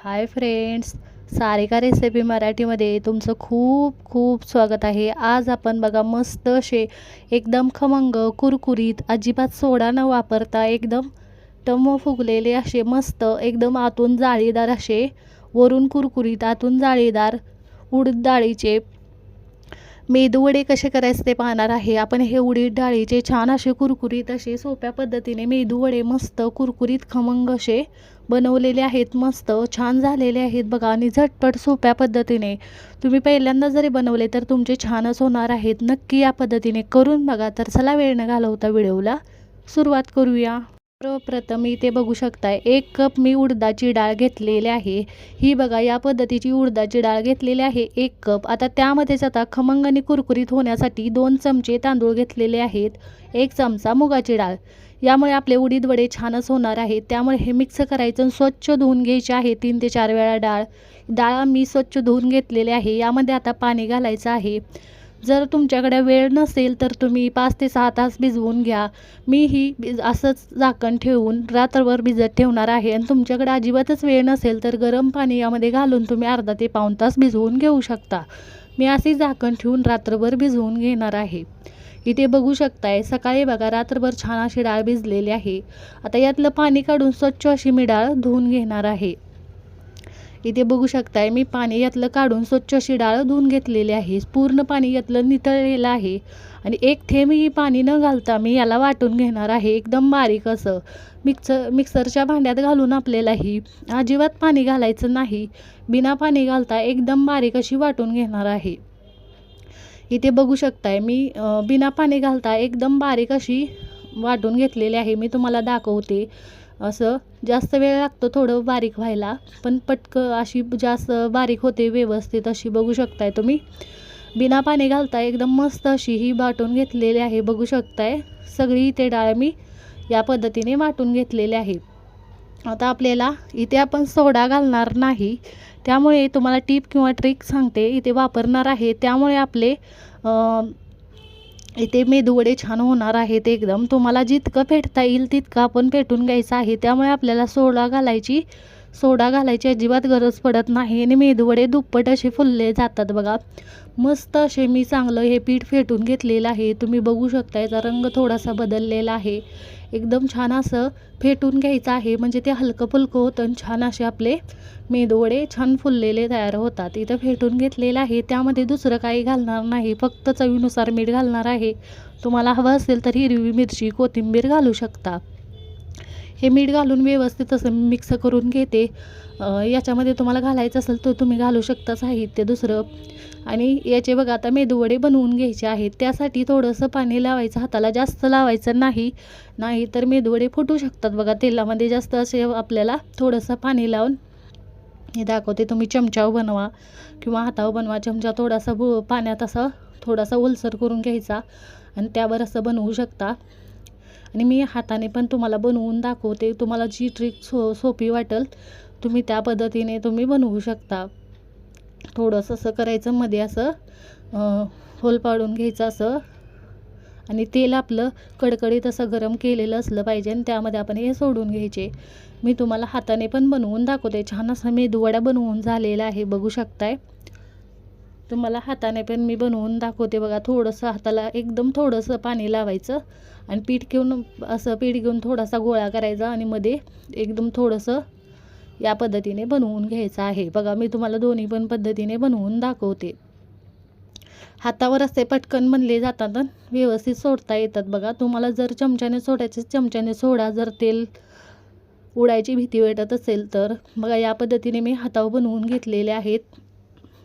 Hi friends Sarika recipe मराठीमध्ये तुमचं खूप खूप स्वागत आहे. आज आपण बघा मस्त असे एकदम खमंग कुरकुरीत अजिबात सोडा न वापरता एकदम टम फुगलेले असे मस्त एकदम आतून जाळीदार असे वरून कुरकुरीत आतून जाळीदार उडद डाळीचे मेदूवडे कसे करायचे ते पाहणार आहे. आपण हे उडीद डाळीचे छान असे कुरकुरीत असे सोप्या पद्धतीने मेदूवडे मस्त कुरकुरीत खमंग असे बनवलेले आहेत. मस्त छान झालेले आहेत बघा आणि झटपट सोप्या पद्धतीने. तुम्ही पहिल्यांदा जरी बनवले तर तुमचे छानच होणार आहेत. नक्की या पद्धतीने करून बघा. तर चला वेळ न घालवता व्हिडिओला सुरुवात करूया. सर्वप्रथम इथे बघू शकताय एक कप मी उडदाची डाळ घेतलेली आहे. ही बघा या पद्धतीची उडदाची डाळ घेतलेली आहे एक कप. आता त्यामध्येच आता खमंग आणि कुरकुरीत होण्यासाठी दोन चमचे तांदूळ घेतलेले आहेत एक चमचा मुगाची डाळ. यामुळे आपले उडीद वडे छानच होणार आहेत. त्यामुळे हे मिक्स करायचं आणि स्वच्छ धुवून घ्यायचे आहे तीन ते चार वेळा डाळ. डाळ मी स्वच्छ धुवून घेतलेली आहे यामध्ये आता पाणी घालायचं आहे. जर तुमच्याकडे वेळ नसेल तर तुम्ही पाच ते सहा तास भिजवून घ्या. मी ही भिज असंच झाकण ठेवून रात्रभर भिजत ठेवणार आहे. आणि तुमच्याकडे अजिबातच वेळ नसेल तर गरम पाणी यामध्ये घालून तुम्ही अर्धा ते पाऊण तास भिजवून घेऊ शकता. मी असे झाकण ठेवून रात्रभर भिजवून घेणार आहे. इथे बघू शकताय सकाळी बघा रात्रभर छान अशी डाळ भिजलेली आहे. आता यातलं पाणी काढून स्वच्छ अशी मी डाळ धुवून घेणार आहे. इथे बघू शकताय मी पाणी यातलं काढून स्वच्छ अशी डाळ धुवून घेतलेली आहे. पूर्ण पाणी यातलं नितळलेलं आहे. आणि एक थेंबही पाणी न घालता मी याला वाटून घेणार आहे. एकदम बारीक असं. मिक्सर मिक्सरच्या भांड्यात घालून आपल्यालाही अजिबात पाणी घालायचं नाही. बिना पाणी घालता एकदम बारीक अशी वाटून घेणार आहे. इथे बघू शकताय मी बिना पाणी घालता एकदम बारीक अशी वाटून घेतलेली आहे. मी तुम्हाला दाखवते. असं जास्त वेळ लागतो थोडं बारीक व्हायला. पण पटकं अशी जास्त बारीक होते व्यवस्थित अशी बघू शकताय तुम्ही. बिना पाणी घालता एकदम मस्त अशी ही वाटून घेतलेली आहे बघू शकताय. सगळी इथे डाळ मी या पद्धतीने वाटून घेतलेली आहे. आता आपल्याला इथे आपण सोडा घालणार नाही. त्यामुळे तुम्हाला टीप किंवा ट्रिक सांगते इथे वापरणार आहे. त्यामुळे आपले इथे मेदूवडे छान होणार आहेत एकदम. तुम्हाला जितकं फेटता येईल तितकं आपण फेटून घ्यायचं आहे. त्यामुळे आपल्याला सोडा घालायची सोडा घालायची अजिबात गरज पडत नाही आणि मेदूवडे दुप्पट असे फुलले जातात बघा. मस्त असे मी चांगलं हे पीठ फेटून घेतलेलं आहे. तुम्ही बघू शकता याचा रंग थोडासा बदललेला आहे. एकदम छान असं फेटून घ्यायचं आहे. म्हणजे ते हलकं फुलकं होतं आणि छान असे आपले मेदवडे छान फुललेले तयार होतात. इथं फेटून घेतलेलं आहे. त्यामध्ये दुसरं काही घालणार नाही. फक्त चवीनुसार मीठ घालणार आहे. तुम्हाला हवं असेल तर हिरवी मिरची कोथिंबीर घालू शकता. हे मीठ घालून व्यवस्थित असं मिक्स करून घेते. याच्यामध्ये तुम्हाला घालायचं असेल तर तुम्ही घालू शकता साहित्य दुसरं. आणि याचे बघा आता मेदूवडे बनवून घ्यायचे आहेत. त्यासाठी थोडंसं पाणी लावायचं हाताला जास्त लावायचं नाही. नाही तर मेदूवडे फुटू शकतात बघा तेलामध्ये जास्त असे आपल्याला थोडंसं पाणी लावून. हे दाखवते तुम्ही चमच्यावर बनवा किंवा हातावर बनवा. चमचा थोडासा बु पाण्यात असं थोडासा ओलसर करून घ्यायचा. आणि त्यावर असं बनवू शकता. आणि मी हाताने पण तुम्हाला बनवून दाखवते. तुम्हाला जी ट्रिक सो सोपी वाटेल तुम्ही त्या पद्धतीने तुम्ही बनवू शकता. थोडंसं असं करायचं मध्ये असं होल पाडून घ्यायचं असं. आणि तेल आपलं कडकडीत असं गरम केलेलं असलं पाहिजे आणि त्यामध्ये आपण हे सोडून घ्यायचे. मी तुम्हाला हाताने पण बनवून दाखवते. छान असा मेदूवडा बनवून झालेला आहे बघू शकताय. तुम्हाला हाताने पण मी बनवून दाखवते बघा. थोडंसं हाताला एकदम थोडंसं पाणी लावायचं आणि पीठ घेऊन असं पीठ घेऊन थोडासा गोळा करायचा आणि मध्ये एकदम थोडंसं या पद्धतीने बनवून घ्यायचं आहे. बघा मी तुम्हाला दोन्ही पण पद्धतीने बनवून दाखवते. हातावर असे पटकन बनले जातात व्यवस्थित सोडता येतात बघा. तुम्हाला जर चमच्याने सोडायचे चमच्याने सोडा. जर तेल उडायची भीती वाटत असेल तर. बघा या पद्धतीने मी हातावर बनवून घेतलेले आहेत.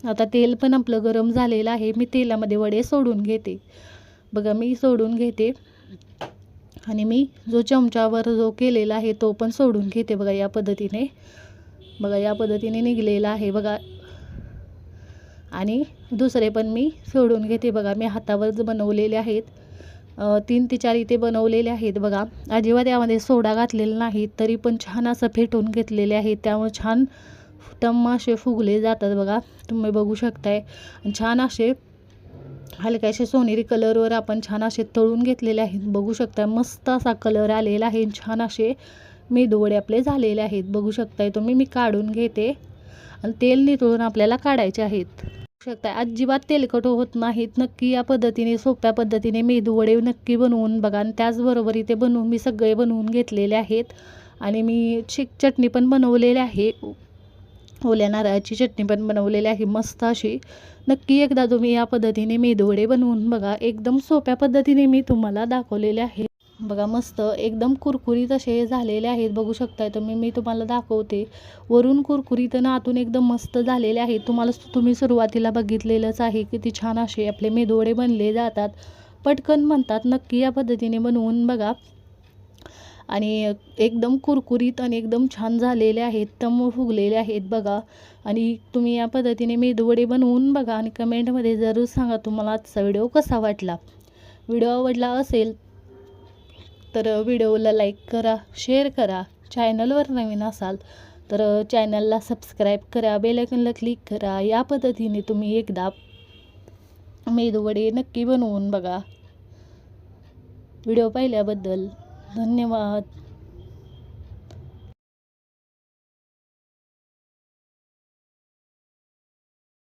आता तेल पण आपलं गरम झालेलं आहे. मी तेलामध्ये वडे सोडून घेते. बघा मी सोडून घेते. आणि मी जो चमच्यावर जो केलेला आहे तो पण सोडून घेते बघा या पद्धतीने. बघा या पद्धतीने निघलेला आहे बघा. आणि दुसरे पण मी सोडून घेते बघा. मी हातावर बनवलेले आहेत तीन ते चार इथे बनवलेले आहेत बघा. अजिबात यामध्ये सोडा घातलेला नाही तरी पण छान असं फेटून घेतलेले आहेत. त्यामुळे छान उत्तम असे फुगले जातात बघा. तुम्ही बघू शकताय. छान असे हलक्याशे सोनेरी कलरवर आपण छान असे तळून घेतलेले आहेत. बघू शकता मस्त असा कलर आलेला आहे. छान असे मेदूवडे आपले झालेले आहेत. बघू शकताय तुम्ही मी काढून घेते. आणि तेल नितळून आपल्याला काढायचे आहेत. बघू शकताय अजिबात तेलकट होत नाहीत. नक्की या पद्धतीने सोप्या पद्धतीने मेदूवडे नक्की बनवून बघा. आणि त्याचबरोबर इथे बनवून मी सगळे बनवून घेतलेले आहेत. आणि मी चिक चटणी पण बनवलेली आहे. ओल्या नारळाची चटणी पण बनवलेली आहे मस्त अशी. नक्की एकदा तुम्ही या पद्धतीने मेदूवडे बनवून बघा. एकदम सोप्या पद्धतीने मी तुम्हाला दाखवलेले आहे. बघा मस्त एकदम कुरकुरीत असे झालेले आहेत. बघू शकताय तुम्ही मी तुम्हाला दाखवते. वरून कुरकुरीत ना आतून एकदम मस्त झालेले आहेत. तुम्हाला तुम्ही सुरुवातीला बघितलेलंच आहे. किती छान असे आपले मेदोडे बनले जातात. पटकन म्हणतात नक्की या पद्धतीने बनवून बघा. आणि एकदम कुरकुरीत आणि एकदम छान झालेले आहेत तम फुगलेले आहेत बघा. आणि तुम्ही या पद्धतीने मेदूवडे बनवून बघा आणि कमेंटमध्ये जरूर सांगा तुम्हाला आजचा व्हिडिओ कसा वाटला. व्हिडिओ आवडला असेल तर व्हिडिओला लाईक करा शेअर करा. चॅनलवर नवीन असाल तर चॅनलला सबस्क्राईब करा बेलायकनला क्लिक करा. या पद्धतीने तुम्ही एकदा मेदुवडे नक्की बनवून बघा. व्हिडिओ पाहिल्याबद्दल धन्यवाद.